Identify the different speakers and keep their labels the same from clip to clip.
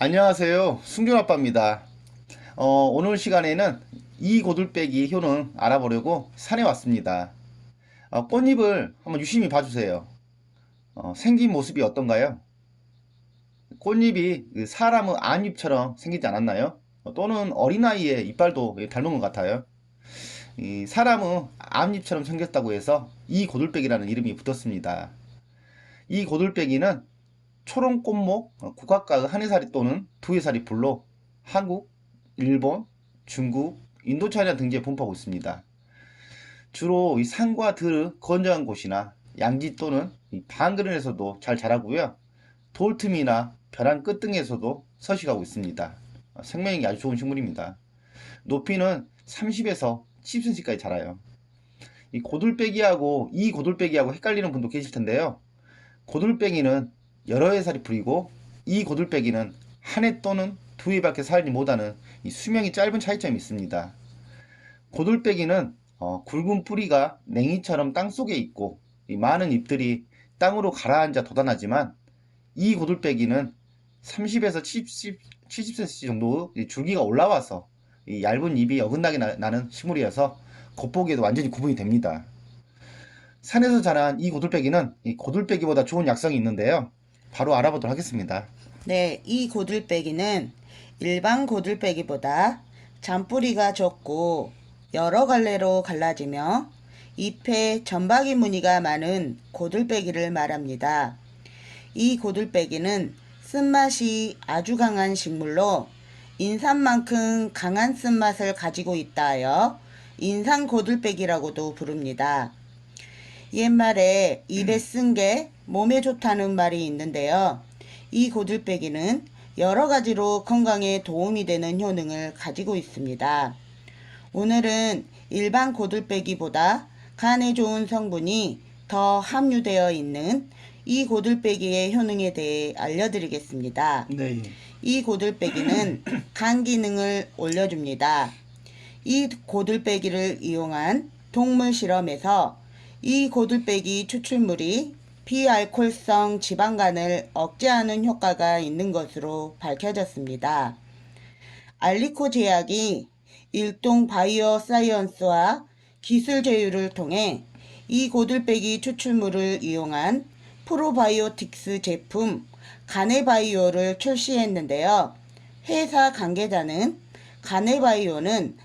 Speaker 1: 안녕하세요. 승준아빠입니다. 어, 오늘 시간에는 이 고들빼기 효능 알아보려고 산에 왔습니다. 어, 꽃잎을 한번 유심히 봐주세요. 어, 생긴 모습이 어떤가요? 꽃잎이 그 사람의 안잎처럼 생기지 않았나요? 어, 또는 어린아이의 이빨도 닮은 것 같아요. 이 사람의 앞잎처럼 생겼다고 해서 이 고들빼기라는 이름이 붙었습니다. 이 고들빼기는 초롱 꽃목, 어, 국화과 한해살이 또는 두해살이 불로 한국, 일본, 중국, 인도차이나 등지에 분포하고 있습니다. 주로 이 산과 들의 건조한 곳이나 양지 또는 이 반그른에서도 잘 자라고요. 돌틈이나 벼랑 끝 등에서도 서식하고 있습니다. 어, 생명력이 아주 좋은 식물입니다. 높이는 30에서 10cm까지 자라요. 이 고들빼기하고 이 고들빼기하고 헷갈리는 분도 계실 텐데요. 고들빼기는 여러 해 살이 풀이고 이 고들빼기는 한 해 또는 두 해밖에 살지 못하는 이 수명이 짧은 차이점이 있습니다. 고들빼기는 어, 굵은 뿌리가 냉이처럼 땅 속에 있고 이 많은 잎들이 땅으로 가라앉아 돋아나지만 이 고들빼기는 30에서 70, 70cm 정도 이 줄기가 올라와서 이 얇은 잎이 어긋나게 나, 나는 식물이어서 겉보기에도 완전히 구분이 됩니다. 산에서 자란 이 고들빼기는 이 고들빼기보다 좋은 약성이 있는데요. 바로 알아보도록 하겠습니다.
Speaker 2: 네, 이 고들빼기는 일반 고들빼기보다 잔뿌리가 적고 여러 갈래로 갈라지며 잎에 점박이 무늬가 많은 고들빼기를 말합니다. 이 고들빼기는 쓴맛이 아주 강한 식물로 인삼만큼 강한 쓴맛을 가지고 있다 하여 인삼 고들빼기라고도 부릅니다. 옛말에 입에 쓴 게 몸에 좋다는 말이 있는데요. 이 고들빼기는 여러 가지로 건강에 도움이 되는 효능을 가지고 있습니다. 오늘은 일반 고들빼기보다 간에 좋은 성분이 더 함유되어 있는 이 고들빼기의 효능에 대해 알려드리겠습니다.
Speaker 1: 네.
Speaker 2: 이 고들빼기는 간 기능을 올려줍니다. 이 고들빼기를 이용한 동물 실험에서 이 고들빼기 추출물이 비알콜성 지방간을 억제하는 효과가 있는 것으로 밝혀졌습니다. 알리코 제약이 일동 바이오 사이언스와 기술 제휴를 통해 이 고들빼기 추출물을 이용한 프로바이오틱스 제품 가네바이오를 출시했는데요. 회사 관계자는 가네바이오는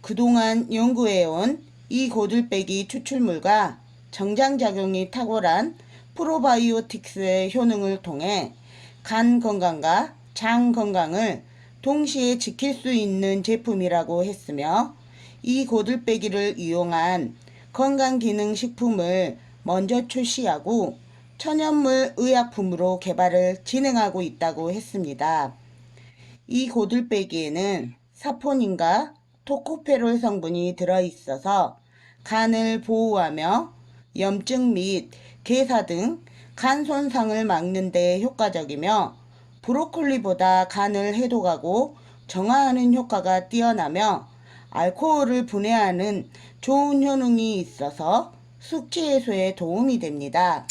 Speaker 2: 그동안 연구해온 이 고들빼기 추출물과 정장작용이 탁월한 프로바이오틱스의 효능을 통해 간 건강과 장 건강을 동시에 지킬 수 있는 제품이라고 했으며 이 고들빼기를 이용한 건강기능식품을 먼저 출시하고 천연물 의약품으로 개발을 진행하고 있다고 했습니다. 이 고들빼기에는 사포닌과 토코페롤 성분이 들어있어서 간을 보호하며 염증 및 괴사 등 간 손상을 막는 데 효과적이며 브로콜리보다 간을 해독하고 정화하는 효과가 뛰어나며 알코올을 분해하는 좋은 효능이 있어서 숙취 해소에 도움이 됩니다.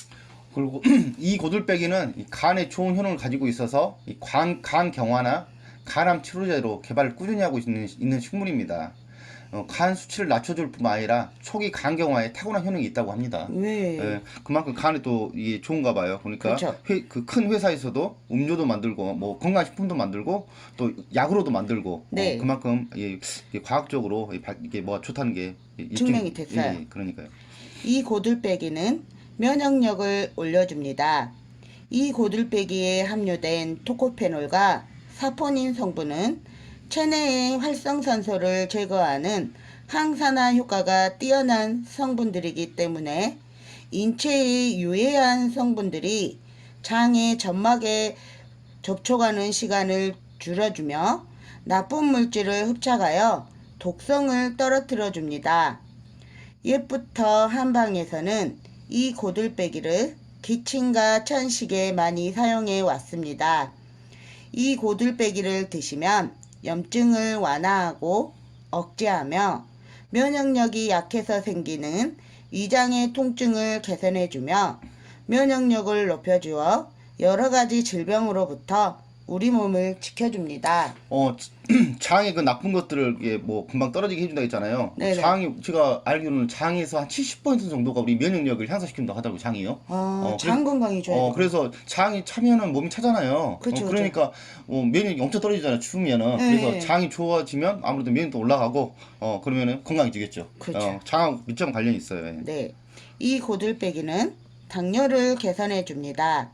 Speaker 1: 그리고 이 고들빼기는 이 간에 좋은 효능을 가지고 있어서 이 간, 간 경화나 간암 치료제로 개발을 꾸준히 하고 있는, 있는 식물입니다. 어, 간 수치를 낮춰줄 뿐만 아니라 초기 간 경화에 탁월한 효능이 있다고 합니다.
Speaker 2: 왜?
Speaker 1: 예, 그만큼 간에 또 이게 좋은가 봐요. 그러니까
Speaker 2: 그렇죠.
Speaker 1: 그큰 회사에서도 음료도 만들고 뭐 건강식품도 만들고 또 약으로도 만들고
Speaker 2: 네.
Speaker 1: 어, 그만큼 예, 이게 과학적으로 이 바- 이게 뭐가 좋다는 게 입증-
Speaker 2: 증명이 됐어요.
Speaker 1: 예, 예, 그러니까요.
Speaker 2: 이 고들빼기는 면역력을 올려줍니다. 이 고들빼기에 함유된 토코페놀과 사포닌 성분은 체내의 활성산소를 제거하는 항산화 효과가 뛰어난 성분들이기 때문에 인체에 유해한 성분들이 장의 점막에 접촉하는 시간을 줄여주며 나쁜 물질을 흡착하여 독성을 떨어뜨려 줍니다. 옛부터 한방에서는 이 고들빼기를 기침과 천식에 많이 사용해 왔습니다. 이 고들빼기를 드시면 염증을 완화하고 억제하며 면역력이 약해서 생기는 위장의 통증을 개선해주며 면역력을 높여주어 여러 가지 질병으로부터 우리 몸을 지켜줍니다.
Speaker 1: 어 장의 그 나쁜 것들을 예, 뭐 금방 떨어지게 해준다 했잖아요.
Speaker 2: 네네.
Speaker 1: 장이 제가 알기로는 장에서 한 70% 정도가 우리 면역력을 향상시킨다고 하더라고요. 장이요.
Speaker 2: 아,
Speaker 1: 어,
Speaker 2: 장 건강이 좋아요.
Speaker 1: 어 그래서 장이 차면은 몸이 차잖아요.
Speaker 2: 그쵸,
Speaker 1: 어, 그러니까 어, 면역이 엄청 떨어지잖아요. 추우면은
Speaker 2: 네.
Speaker 1: 그래서 장이 좋아지면 아무래도 면역도 올라가고 어 그러면은 건강해지겠죠.
Speaker 2: 그렇죠.
Speaker 1: 어, 장하고 밀접 관련이 있어요. 예.
Speaker 2: 네. 이 고들빼기는 당뇨를 개선해 줍니다.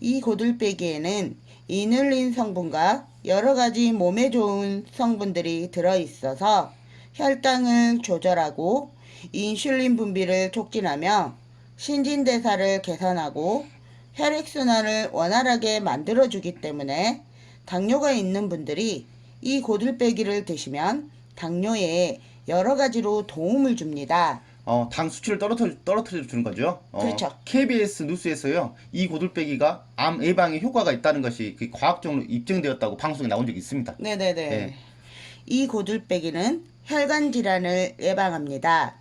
Speaker 2: 이 고들빼기에는 이눌린 성분과 여러 가지 몸에 좋은 성분들이 들어 있어서 혈당을 조절하고 인슐린 분비를 촉진하며 신진대사를 개선하고 혈액순환을 원활하게 만들어주기 때문에 당뇨가 있는 분들이 이 고들빼기를 드시면 당뇨에 여러 가지로 도움을 줍니다.
Speaker 1: 어, 당 수치를 떨어뜨려, 떨어뜨려 주는 거죠. 어,
Speaker 2: 그렇죠.
Speaker 1: KBS 뉴스에서요, 이 고들빼기가 암 예방에 효과가 있다는 것이 그 과학적으로 입증되었다고 방송에 나온 적이 있습니다.
Speaker 2: 네네네.
Speaker 1: 네.
Speaker 2: 이 고들빼기는 혈관 질환을 예방합니다.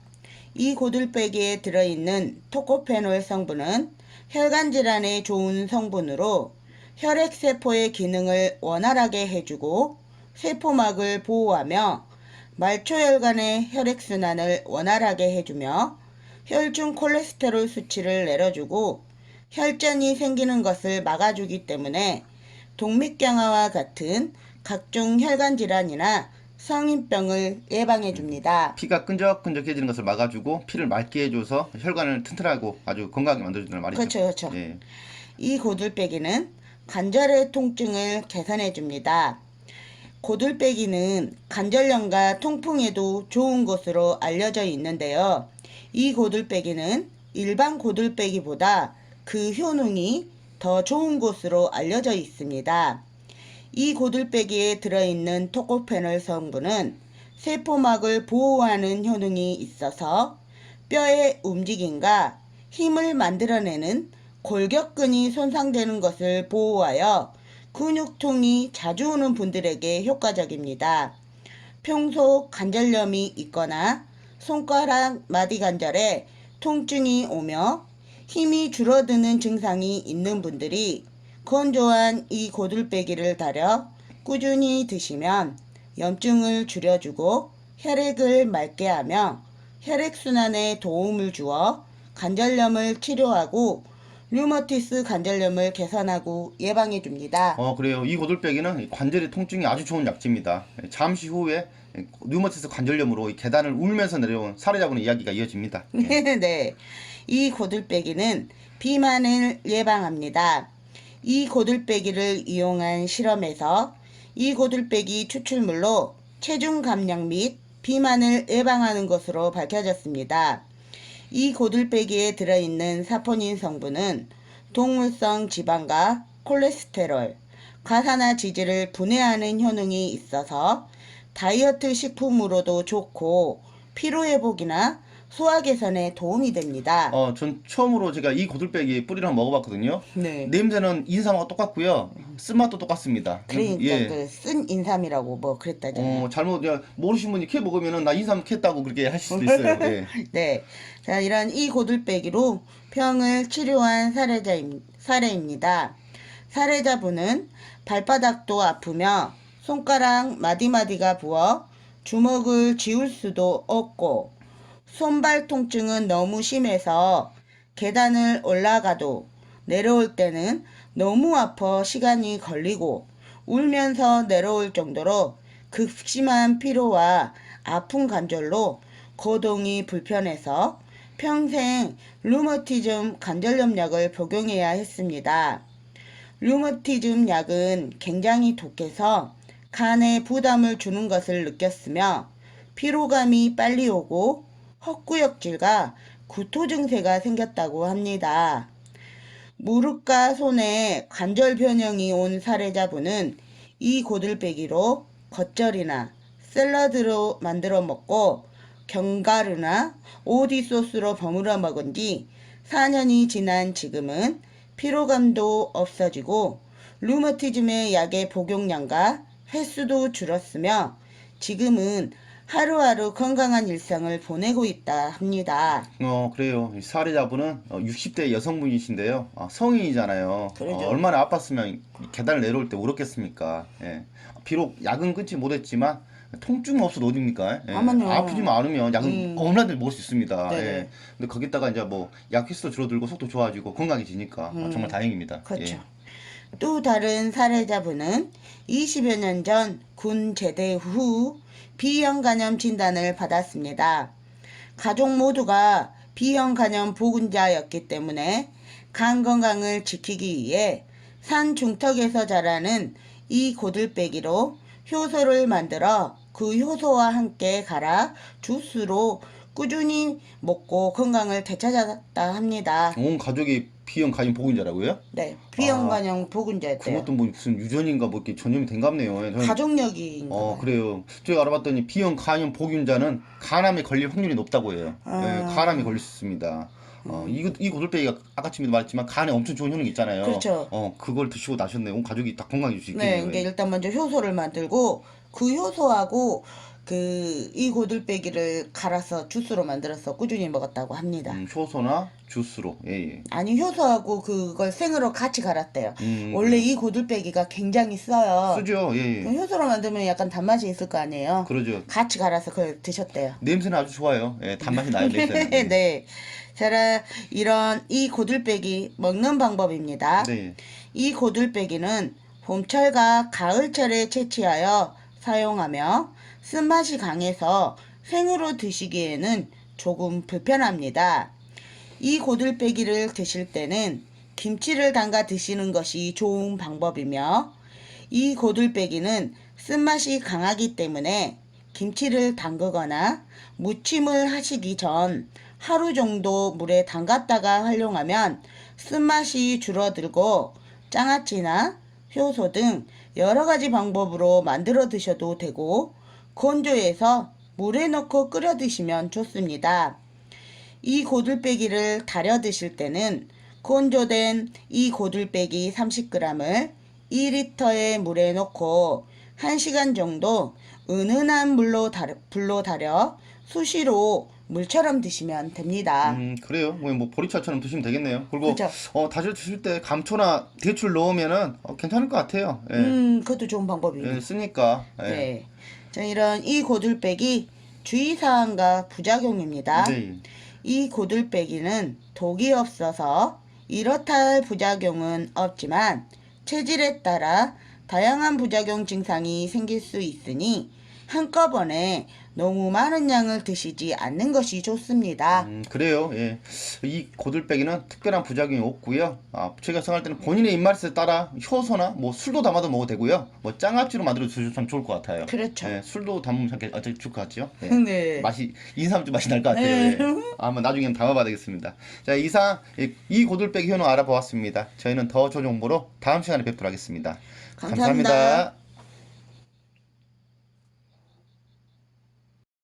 Speaker 2: 이 고들빼기에 들어있는 토코페놀 성분은 혈관 질환에 좋은 성분으로 혈액 세포의 기능을 원활하게 해주고 세포막을 보호하며 말초혈관의 혈액순환을 원활하게 해주며 혈중 콜레스테롤 수치를 내려주고 혈전이 생기는 것을 막아주기 때문에 동맥경화와 같은 각종 혈관 질환이나 성인병을 예방해 줍니다.
Speaker 1: 피가 끈적끈적해지는 것을 막아주고 피를 맑게 해줘서 혈관을 튼튼하고 아주 건강하게 만들어주는 말이죠.
Speaker 2: 그렇죠, 그렇죠.
Speaker 1: 예.
Speaker 2: 이 고들빼기는 관절의 통증을 개선해 줍니다. 고들빼기는 관절염과 통풍에도 좋은 것으로 알려져 있는데요. 이 고들빼기는 일반 고들빼기보다 그 효능이 더 좋은 것으로 알려져 있습니다. 이 고들빼기에 들어있는 토코페놀 성분은 세포막을 보호하는 효능이 있어서 뼈의 움직임과 힘을 만들어내는 골격근이 손상되는 것을 보호하여 근육통이 자주 오는 분들에게 효과적입니다. 평소 관절염이 있거나 손가락 마디 관절에 통증이 오며 힘이 줄어드는 증상이 있는 분들이 건조한 이 고들빼기를 달여 꾸준히 드시면 염증을 줄여주고 혈액을 맑게 하며 혈액순환에 도움을 주어 관절염을 치료하고 류머티스 관절염을 개선하고 예방해 줍니다.
Speaker 1: 어 그래요. 이 고들빼기는 관절의 통증이 아주 좋은 약재입니다. 예, 잠시 후에 류머티스 관절염으로 이 계단을 울면서 내려온 사례자분의 이야기가 이어집니다. 예.
Speaker 2: 네. 이 고들빼기는 비만을 예방합니다. 이 고들빼기를 이용한 실험에서 이 고들빼기 추출물로 체중 감량 및 비만을 예방하는 것으로 밝혀졌습니다. 이 고들빼기에 들어있는 사포닌 성분은 동물성 지방과 콜레스테롤, 과산화 지질을 분해하는 효능이 있어서 다이어트 식품으로도 좋고 피로회복이나 소화 개선에 도움이 됩니다.
Speaker 1: 어, 전 처음으로 제가 이 고들빼기 한번 먹어봤거든요.
Speaker 2: 네.
Speaker 1: 냄새는 인삼하고 똑같고요. 쓴맛도 똑같습니다.
Speaker 2: 그러니까
Speaker 1: 예.
Speaker 2: 그쓴 인삼이라고 뭐 그랬다잖아요.
Speaker 1: 어, 잘못 모르신 분이 캐 먹으면은 나 인삼 캤다고 그렇게 하실 수도 있어요. 예.
Speaker 2: 네. 자, 이런 이 고들빼기로 병을 치료한 사례자임, 사례입니다. 사례자분은 발바닥도 아프며 손가락 마디마디가 부어 주먹을 쥐울 수도 없고 손발 통증은 너무 심해서 계단을 올라가도 내려올 때는 너무 아파 시간이 걸리고 울면서 내려올 정도로 극심한 피로와 아픈 관절로 거동이 불편해서 평생 류머티즘 관절염 약을 복용해야 했습니다. 류머티즘 약은 굉장히 독해서 간에 부담을 주는 것을 느꼈으며 피로감이 빨리 오고 헛구역질과 구토 증세가 생겼다고 합니다. 무릎과 손에 관절 변형이 온 사례자분은 이 고들빼기로 겉절이나 샐러드로 만들어 먹고 견과류나 오디 소스로 버무려 먹은 뒤 4년이 지난 지금은 피로감도 없어지고 류머티즘의 약의 복용량과 횟수도 줄었으며 지금은 하루하루 건강한 일상을 보내고 있다 합니다.
Speaker 1: 어, 그래요. 이 사례자분은 어, 60대 여성분이신데요. 아, 성인이잖아요.
Speaker 2: 그러죠.
Speaker 1: 어, 얼마나 아팠으면 계단을 내려올 때 울었겠습니까? 예. 비록 약은 끊지 못했지만 통증 없어도 어딥니까? 예.
Speaker 2: 아마요.
Speaker 1: 아프지만 않으면 약은
Speaker 2: 음.
Speaker 1: 얼마든지 먹을 수 있습니다.
Speaker 2: 네네.
Speaker 1: 예. 근데 거기다가 이제 뭐 약 횟수도 줄어들고 속도 좋아지고 건강해지니까 아, 정말 다행입니다.
Speaker 2: 음. 그렇죠.
Speaker 1: 예.
Speaker 2: 또 다른 사례자분은 20여 년 전 군 제대 후 B형 간염 진단을 받았습니다. 가족 모두가 B형 간염 보균자였기 때문에 간 건강을 지키기 위해 산 중턱에서 자라는 이 고들빼기로 효소를 만들어 그 효소와 함께 갈아 주스로 꾸준히 먹고 건강을 되찾았다 합니다.
Speaker 1: 온 가족이 B형 가인 보균자라고요?
Speaker 2: 네, B형
Speaker 1: 아,
Speaker 2: 간염 보균자였대요.
Speaker 1: 그것도 뭐 무슨 유전인가 뭐 이렇게 전염이 된갑네요. 예, 저는
Speaker 2: 가족력이
Speaker 1: 어 그래요. 제가 알아봤더니 B형 간염 보균자는 간암에 걸릴 확률이 높다고 해요.
Speaker 2: 아.
Speaker 1: 예, 간암에 걸릴 수 있습니다. 어, 이, 이 고들빼기가 아까쯤에도 말했지만 간에 엄청 좋은 효능이 있잖아요.
Speaker 2: 그렇죠.
Speaker 1: 어, 그걸 드시고 나셨네요. 온 가족이 다 건강해질 수
Speaker 2: 네,
Speaker 1: 있겠네요.
Speaker 2: 그러니까 일단 먼저 효소를 만들고 그 효소하고 그 이 고들빼기를 갈아서 주스로 만들어서 꾸준히 먹었다고 합니다.
Speaker 1: 음, 효소나 주스로. 예, 예.
Speaker 2: 아니 효소하고 그걸 생으로 같이 갈았대요.
Speaker 1: 음,
Speaker 2: 원래 이 고들빼기가 굉장히 써요.
Speaker 1: 쓰죠. 예, 예.
Speaker 2: 효소로 만들면 약간 단맛이 있을 거 아니에요.
Speaker 1: 그러죠.
Speaker 2: 같이 갈아서 그걸 드셨대요.
Speaker 1: 냄새는 아주 좋아요. 예, 단맛이 나요, 냄새는. 예.
Speaker 2: 네. 자, 이런 이 고들빼기 먹는 방법입니다.
Speaker 1: 네.
Speaker 2: 이 고들빼기는 봄철과 가을철에 채취하여 사용하며 쓴맛이 강해서 생으로 드시기에는 조금 불편합니다. 이 고들빼기를 드실 때는 김치를 담가 드시는 것이 좋은 방법이며 이 고들빼기는 쓴맛이 강하기 때문에 김치를 담그거나 무침을 하시기 전 하루 정도 물에 담갔다가 활용하면 쓴맛이 줄어들고 장아찌나 효소 등 여러 가지 방법으로 만들어 드셔도 되고 건조해서 물에 넣고 끓여 드시면 좋습니다. 이 고들빼기를 달여 드실 때는 건조된 이 고들빼기 30g을 2리터의 물에 넣고 1시간 정도 은은한 물로 달여, 불로 달여 수시로 물처럼 드시면 됩니다.
Speaker 1: 음, 그래요. 뭐, 뭐 보리차처럼 드시면 되겠네요. 그리고. 어, 다시 드실 때 감초나 대추를 넣으면은 어, 괜찮을 것 같아요. 예.
Speaker 2: 음, 그것도 좋은 방법이에요.
Speaker 1: 예, 쓰니까. 예.
Speaker 2: 네. 자, 이런 이 고들빼기 주의사항과 부작용입니다.
Speaker 1: 네.
Speaker 2: 이 고들빼기는 독이 없어서 이렇다 할 부작용은 없지만 체질에 따라 다양한 부작용 증상이 생길 수 있으니 한꺼번에 너무 많은 양을 드시지 않는 것이 좋습니다.
Speaker 1: 음, 그래요. 예. 이 고들빼기는 특별한 부작용이 없고요. 아, 제가 생각할 때는 본인의 입맛에 따라 효소나 뭐 술도 담아도 먹어도 되고요. 뭐 짱아찌로 만들어 드셔도 참 좋을 것 같아요.
Speaker 2: 그렇죠.
Speaker 1: 예, 술도 담으면 아, 좋을 것 같죠? 예.
Speaker 2: 네.
Speaker 1: 맛이 인삼주 맛이 날 것 같아요.
Speaker 2: 네.
Speaker 1: 예. 아마 나중에 한번 담아봐야 되겠습니다. 자, 이상 이, 이 고들빼기 효능 알아보았습니다. 저희는 더 좋은 정보로 다음 시간에 뵙도록 하겠습니다
Speaker 2: 감사합니다.
Speaker 1: 감사합니다.